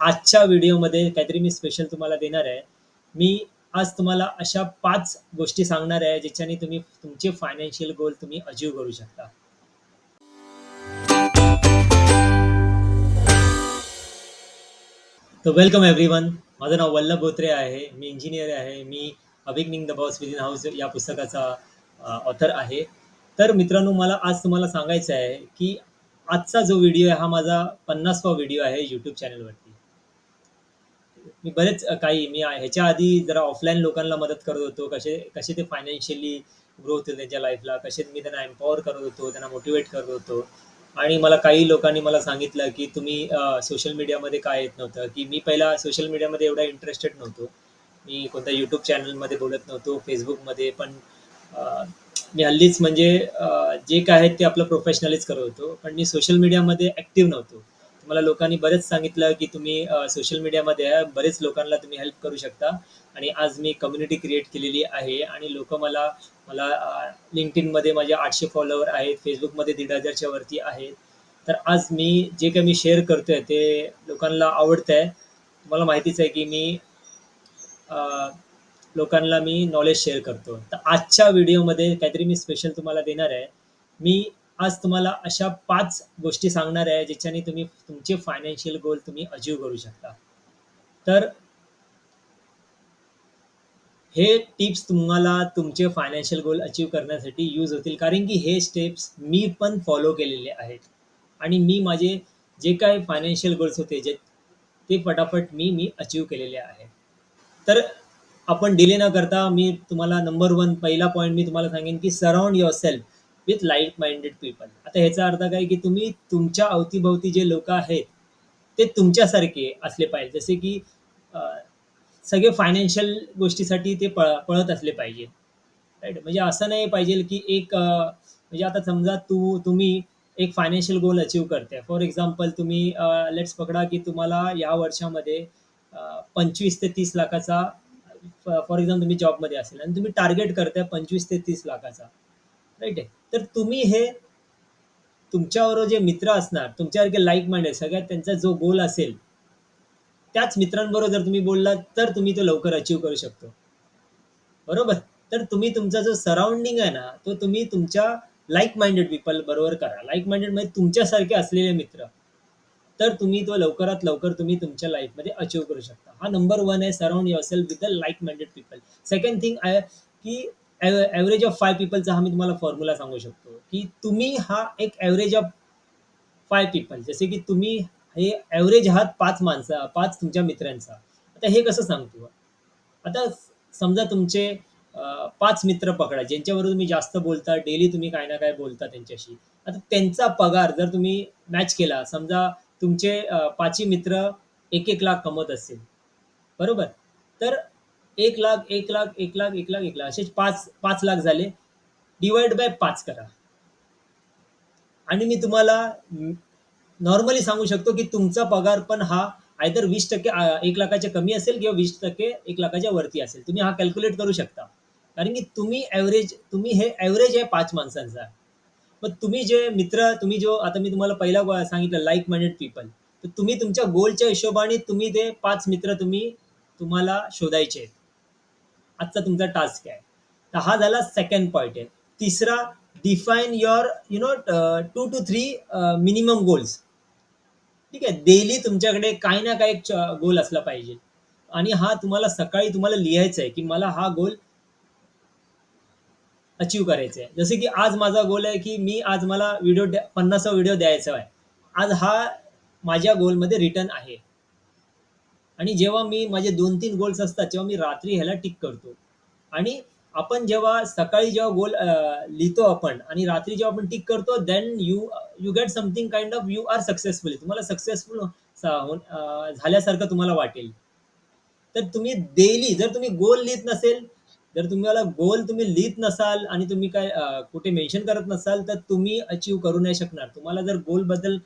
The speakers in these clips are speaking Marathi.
आजच्या व्हिडिओमध्ये काहीतरी मी स्पेशल तुम्हाला देणार आहे. मी आज तुम्हाला अशा पाच गोष्टी सांगणार आहे, ज्याच्याने तुम्ही तुमचे फायनान्शियल गोल तुम्ही अचीव करू शकता. तर वेलकम एव्हरीवन. माझं नाव वल्लभ बोत्रे आहे. मी इंजिनियर आहे. मी awakening the boss within house या पुस्तकाचा ऑथर आहे. तर मित्रांनो, मला आज तुम्हाला सांगायचं आहे, की आजचा जो व्हिडिओ आहे, हा माझा 50वा व्हिडिओ आहे यूट्यूब चॅनलवर मी बरेच काही मी ह्याच्या आधी जरा ऑफलाईन लोकांना मदत करत होतो. कसे कसे ते फायनान्शियली ग्रो होतील त्यांच्या लाईफला, कसे मी त्यांना एम्पॉवर करत होतो, त्यांना मोटिव्हेट करत होतो. आणि मला काही लोकांनी मला सांगितलं, की तुम्ही सोशल मीडियामध्ये काय येत नव्हतं? की मी पहिला सोशल मीडियामध्ये एवढा इंटरेस्टेड नव्हतो. मी कोणत्या यूट्यूब चॅनलमध्ये बोलत नव्हतो, फेसबुकमध्ये पण मी हल्लीच म्हणजे जे काय आहे ते आपलं प्रोफेशनलीच करत होतो. पण मी सोशल मीडियामध्ये ॲक्टिव्ह नव्हतो. मला लोकांनी बरेच सांगितलं, की तुम्ही सोशल मीडियामध्ये आहे, बरेच लोकांना तुम्ही हेल्प करू शकता. आणि आज मी कम्युनिटी क्रिएट केलेली आहे आणि लोक मला मला अ, माझे आठशे फॉलोअर आहेत, फेसबुकमध्ये दीड हजारच्या वरती आहेत. तर आज मी जे काही मी शेअर करतोय ते लोकांना आवडतंय. तुम्हाला माहितीच आहे, की मी लोकांना मी नॉलेज शेअर करतो. तर आजच्या व्हिडिओमध्ये काहीतरी मी स्पेशल तुम्हाला देणार आहे. मी आज तुम्हाला अशा पाच गोष्टी सांगणार आहे, ज्याच्याने तुम्ही तुमचे फायनान्शियल गोल तुम्ही अचीव करू शकता. तर हे टिप्स तुम्हाला तुमचे फायनान्शियल गोल अचीव करण्यासाठी यूज होतील. कारण की हे स्टेप्स मी पण फॉलो केलेले आहेत. आणि मी माझे जे काही फायनान्शियल गोल्स होते, जे ते फटाफट मी मी अचीव केलेले आहे तर आपण डिले न करता मी तुम्हाला नंबर वन पहिला पॉईंट मी तुम्हाला सांगेन, की surround yourself with light minded people. आता ह्याचा अर्थ काय, की तुम्ही तुमच्या अवतीभवती जे लोक आहेत, ते तुमच्यासारखे असले पाहिजे. जसे की सगळे फायनान्शियल गोष्टीसाठी ते पळ पळत असले पाहिजे. राईट म्हणजे असं नाही पाहिजे, की एक म्हणजे आता समजा तू तुम्ही एक फायनान्शियल गोल अचीव्ह करते फॉर एक्झाम्पल तुम्ही लेट्स पकडा, की तुम्हाला या वर्षामध्ये पंचवीस ते तीस लाखाचा फॉर एक्झाम्पल तुम्ही जॉबमध्ये असेल आणि तुम्ही टार्गेट करताय 25 ते तीस लाखाचा. राईट आहे. तर तुम्ही हे तुमच्याबरोबर जे मित्र असणार, तुमच्यासारखे लाईक माइंडेड सगळ्यात त्यांचा जो गोल असेल, त्याच मित्रांबरोबर जर तुम्ही बोललात, तर तुम्ही तो लवकर अचीव करू शकतो. बरोबर? तर तुम्ही तुमचा जो सराउंडिंग आहे ना, तो तुम्ही तुमच्या लाईक माइंडेड पीपल बरोबर करा. लाईक माइंडेड म्हणजे तुमच्यासारखे असलेले मित्र. तर तुम्ही तो लवकरात लवकर तुम्ही तुमच्या लाईफमध्ये अचीव करू शकता. हा नंबर वन आहे surround yourself with the like minded people. Second thing आहे, की ॲव्हरेज ऑफ फाय पीपलचा हा मी तुम्हाला फॉर्म्युला सांगू शकतो, की तुम्ही हा एक ॲव्हरेज ऑफ फाय पीपल जसे की तुम्ही हे ॲव्हरेज आहात पाच माणसा पाच तुमच्या मित्रांचा. आता हे कसं सांगतो? आता समजा तुमचे पाच मित्र पकडा, ज्यांच्याबरोबर तुम्ही जास्त बोलता, डेली तुम्ही काही ना काही बोलता त्यांच्याशी. आता त्यांचा पगार जर तुम्ही मॅच केला, समजा तुमचे पाचही मित्र 1-1 लाख कमवत असेल बरोबर? तर एक लाख, एक लाख, एक लाख, एक लाख, एक लाख असेच 5 5 लाख झाले. डिवाइड बाय पाच करा. आणि मी तुम्हाला नॉर्मली सांगू शकतो, की तुमचा पगार पण हा आयदर वीस टक्के एक लाखाच्या कमी असेल किंवा 20% 1 लाखाच्या वरती असेल. तुम्ही हा कॅल्क्युलेट करू शकता. कारण की तुम्ही ॲव्हरेज तुम्ही हे ॲव्हरेज आहे पाच माणसांचा. मग तुम्ही जे मित्र तुम्ही जो आता मी तुम्हाला पहिला सांगितलं लाईक माइंडेड पीपल. तर तुम्ही तुमच्या गोलच्या हिशोबाने तुम्ही ते पाच मित्र तुम्ही तुम्हाला शोधायचे आहेत. आजचा तुमचा टास्क आहे. तर हा झाला सेकंड पॉईंट आहे. तिसरा define your you know two two three minimum goals. ठीक आहे. डेली तुमच्याकडे काही ना काही गोल असला पाहिजे. आणि हा तुम्हाला सकाळी तुम्हाला लिहायचा आहे, की मला हा गोल अचीव करायचा आहे. जसे की आज माझा गोल आहे, की मी आज मला व्हिडिओ द्या 50वा व्हिडिओ द्यायचा आहे. आज हा माझ्या गोलमध्ये रिटर्न आहे. आणि जेव्हा मी माझे 2-3 गोल्स असतात, तेव्हा मी रात्री ह्याला टिक करतो. आणि आपण जेव्हा सकाळी जेव्हा गोल लिहितो आपण आणि रात्री जेव्हा आपण टिक करतो, then you you get something kind of you are successful. तुम्हाला सक्सेसफुल झाल्यासारखं तुम्हाला वाटेल. तर तुम्ही डेली जर तुम्ही गोल लिहित नसेल, जर तुम्हाला गोल तुम्ही लिहित नसाल आणि तुम्ही काय कुठे मेन्शन करत नसाल, तर तुम्ही अचीव करू नाही शकणार. तुम्हाला जर गोलबद्दल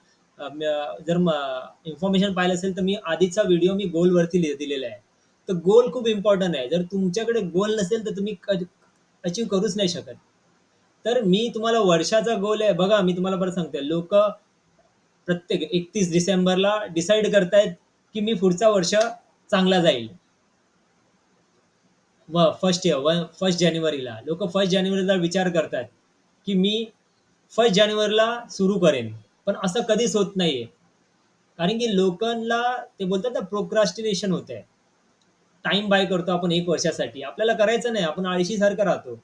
जर इन्फॉर्मेशन पाहिलं असेल, तर मी आधीचा व्हिडिओ मी गोलवरती लिह दिलेला आहे. तर गोल खूप इम्पॉर्टंट आहे. जर तुमच्याकडे गोल नसेल, तर तुम्ही अचीव करूच नाही शकत. तर मी तुम्हाला वर्षाचा गोल आहे बघा, मी तुम्हाला बरं सांगते लोक प्रत्येक 31 डिसेंबरला डिसाईड करतायत, की मी पुढचा वर्ष चांगला जाईल. व फर्स्ट इयर व फर्स्ट जानेवारीला लोक फर्स्ट जानेवारीला विचार करतात की मी फर्स्ट जानेवारीला सुरू करेन पण असं कधीच होत नाहीये. कारण की लोकांना ते बोलतात ना प्रोक्रास्टिनेशन होत आहे टाइम बाय करतो आपण एक वर्षासाठी. आपल्याला करायचं नाही आपण आळशी सारखं राहतो.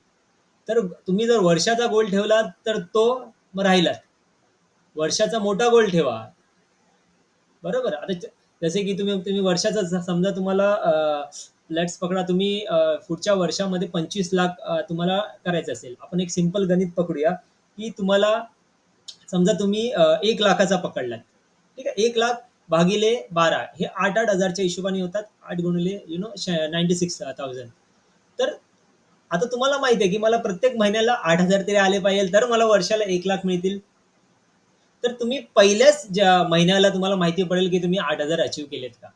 तर तुम्ही जर वर्षाचा गोल ठेवला तर तो मग राहिलाच. वर्षाचा मोठा गोल ठेवा. बरोबर? आता जसे की तुम्ही तुम्ही वर्षाचा समजा तुम्हाला लेट्स पकडा तुम्ही पुढच्या वर्षामध्ये पंचवीस लाख तुम्हाला करायचं असेल. आपण एक सिंपल गणित पकडूया की तुम्हाला समजा तुम्ही एक लाखाचा पकडलात. ठीक आहे? एक लाख भागिले बारा हे आठ आठ हजारच्या हिशोबाने होतात. आठ गुणिले you know ninety six thousand तर आता तुम्हाला माहिती आहे की मला प्रत्येक महिन्याला आठ हजार तरी आले पाहिजे तर मला वर्षाला एक लाख मिळतील. तर तुम्ही पहिल्याच ज्या महिन्याला तुम्हाला माहिती पडेल की तुम्ही आठ हजार अचीव केलेत का?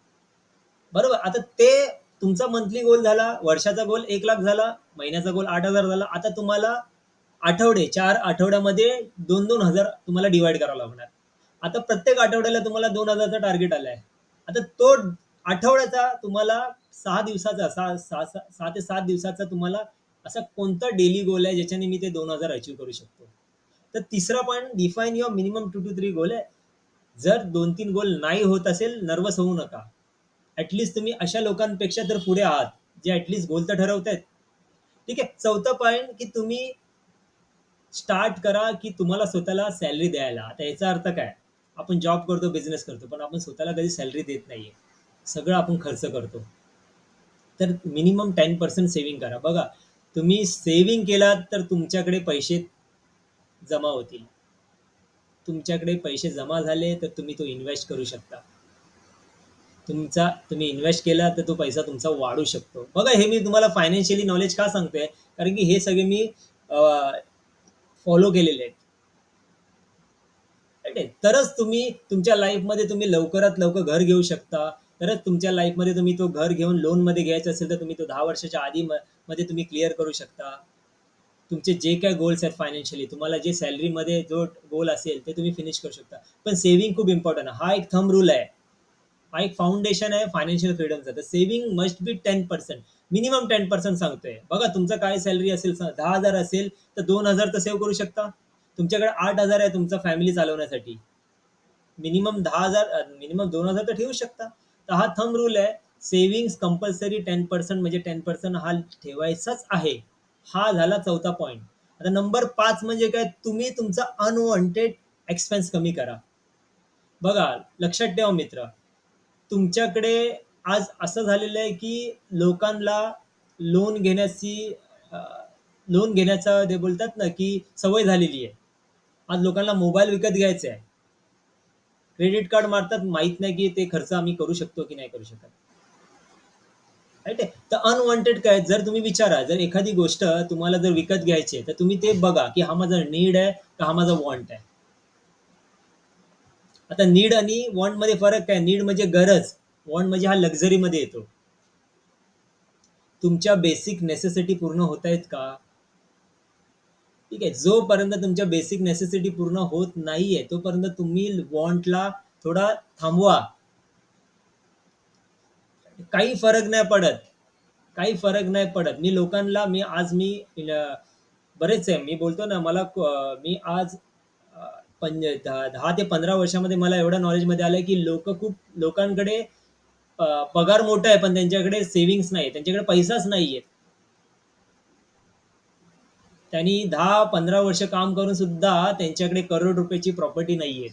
बरोबर? आता ते तुमचा मंथली गोल झाला वर्षाचा गोल एक लाख झाला महिन्याचा गोल आठ हजार झाला. आता तुम्हाला आठवडे चार आठवड्यामध्ये दोन दोन हजार तुम्हाला डिवाइड करावं लागणार. आता प्रत्येक आठवड्याला तुम्हाला दोन हजारचा टार्गेट आलाय. आता तो आठवड्याचा तुम्हाला सहा दिवसाचा सहा सहा सहा ते सात दिवसाचा तुम्हाला असा कोणता डेली गोल आहे ज्याच्याने मी ते दोन हजार अचीव करू शकतो? तर तिसरा point define your minimum two two three goal आहे. जर दोन तीन गोल नाही होत असेल नर्वस होऊ नका. ऍटलिस्ट तुम्ही अशा लोकांपेक्षा तर पुढे आहात जे ऍटलीस्ट गोल तर ठरवत आहेत ठीक आहे? चौथा पॉईंट की तुम्ही स्टार्ट करा की तुम्हाला स्वतःला सॅलरी द्यायला. आता याचा अर्थ काय? आपण जॉब करतो बिझनेस करतो पण आपण स्वतःला कधी सॅलरी देत नाही आहे सगळं आपण खर्च करतो. तर मिनिमम टेन पर्सेंट सेविंग करा. बघा तुम्ही सेविंग केलात तर तुमच्याकडे पैसे जमा होतील. तुमच्याकडे पैसे जमा झाले तर तुम्ही तो इन्व्हेस्ट करू शकता. तुमचा तुम्ही इन्व्हेस्ट केला तर तो पैसा तुमचा वाढू शकतो. बघा हे मी तुम्हाला फायनान्शियली नॉलेज का सांगतोय? कारण की हे सगळे मी फॉलो केलेले आहेत. आहे? तरच तुम्ही तुमच्या लाईफमध्ये तुम्ही लवकरात लवकर घर घेऊ शकता. तरच तुमच्या लाईफमध्ये तुम्ही तो घर घेऊन लोनमध्ये असेल तर तुम्ही तो दहा वर्षाच्या आधी मध्ये तुम्ही क्लिअर करू शकता. तुमचे जे काय गोल्स आहेत फायनान्शियली तुम्हाला जे सॅलरीमध्ये जो गोल असेल ते तुम्ही फिनिश करू शकता. पण सेव्हिंग खूप इम्पॉर्टंट आहे. हा एक थंब रूल आहे. हा एक फाउंडेशन आहे फायनान्शियल फ्रीडमचा तर saving must be ten percent minimum ten percent सांगतोय. बघा तुमचं काय सॅलरी असेल स- दहा हजार असेल तर दोन हजार तर सेव्ह करू शकता. तुमच्याकडे आठ हजार आहे तुमचा फॅमिली चालवण्यासाठी. मिनिमम दहा हजार मिनिमम दोन हजार तर ठेवू शकता. तर हा थंब रूल आहे सेव्हिंग्स कंपल्सरी टेन पर्सेंट म्हणजे टेन पर्सेंट हा ठेवायचाच आहे. हा झाला चौथा पॉईंट आता नंबर पाच म्हणजे काय? तुम्ही तुमचा अनवॉन्टेड एक्सपेन्स कमी करा. बघा लक्षात ठेवा मित्र. तुमच्याकडे आज असं झालेलं आहे की लोकांना लोन घेण्याची लोन घेण्याचा ते बोलतात ना की सवय झालेली आहे. आज लोकांना मोबाईल विकत घ्यायचा आहे. क्रेडिट कार्ड मारतात माहीत नाही की ते खर्च आम्ही करू शकतो की नाही करू शकत. राईट आहे? तर अनवॉन्टेड काय जर तुम्ही विचारा जर एखादी गोष्ट तुम्हाला जर विकत घ्यायची आहे तर तुम्ही ते बघा की हा माझा नीड आहे का हा माझा वॉन्ट आहे. आता नीड आणि वॉन्टमध्ये फरक काय? नीड म्हणजे गरज. वॉन्ट म्हणजे हा लक्झरी मध्ये येतो. तुमच्या बेसिक नेसेसिटी पूर्ण होत आहेत का? ठीक आहे जोपर्यंत तुमच्या बेसिक नेसेसिटी पूर्ण होत नाहीये तोपर्यंत तुम्ही वॉन्टला थोडा थांबवा. काही फरक नाही पडत. काही फरक नाही पडत. मी लोकांना मी आज मी बरेच आहे. मी बोलतो ना मला मी आज पंज दहा ते पंधरा वर्षामध्ये मला एवढं नॉलेजमध्ये आलं की लोक खूप लोकांकडे पगार मोठा आहे पण त्यांच्याकडे सेव्हिंग्स नाही त्यांच्याकडे पैसाच नाहीये. त्यांनी दहा पंधरा वर्ष काम करून सुद्धा त्यांच्याकडे करोड रुपयाची प्रॉपर्टी नाहीये.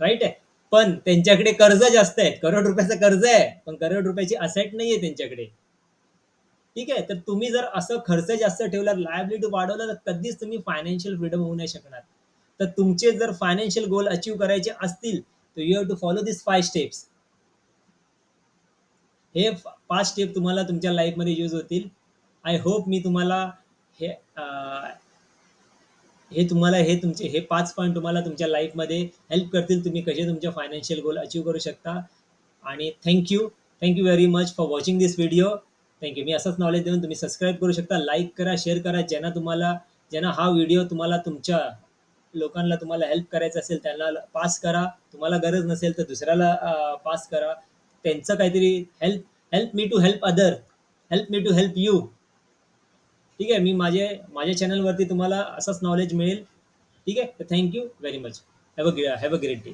राईट आहे? पण त्यांच्याकडे कर्ज जास्त आहे. करोड रुपयाचं कर्ज आहे पण करोड रुपयाची असेट नाहीये त्यांच्याकडे. ठीक आहे? तर तुम्ही जर असं खर्च जास्त ठेवला लायबिलिटी वाढवला तर कधीच तुम्ही फायनान्शियल फ्रीडम होऊ नाही शकणार. तर तुमचे जर फायनान्शियल गोल अचीव करायचे असतील तर you have to follow this five steps हे पाच स्टेप तुम्हाला तुमच्या लाईफमध्ये यूज होतील. आय होप मी तुम्हाला हे हे तुम्हाला हे तुमचे हे पाच पॉईंट तुम्हाला तुमच्या लाईफमध्ये हेल्प करतील. तुम्ही कसे तुमचे फायनान्शियल गोल अचीव करू शकता. आणि thank you thank you very much for watching this video thank you मी असंच नॉलेज देऊन तुम्ही सबस्क्राईब करू शकता. लाईक करा शेअर करा. ज्यांना तुम्हाला ज्यांना हा व्हिडिओ तुम्हाला तुमच्या लोकांना तुम्हाला हेल्प करायचं असेल त्यांना पास करा. तुम्हाला गरज नसेल तर दुसऱ्याला पास करा. त्यांचं काहीतरी help help me to help other. Help me to help you. ठीक आहे. मी माझे माझ्या चॅनलवरती तुम्हाला असंच नॉलेज मिळेल. ठीक आहे. तर very much. Have a have a great day.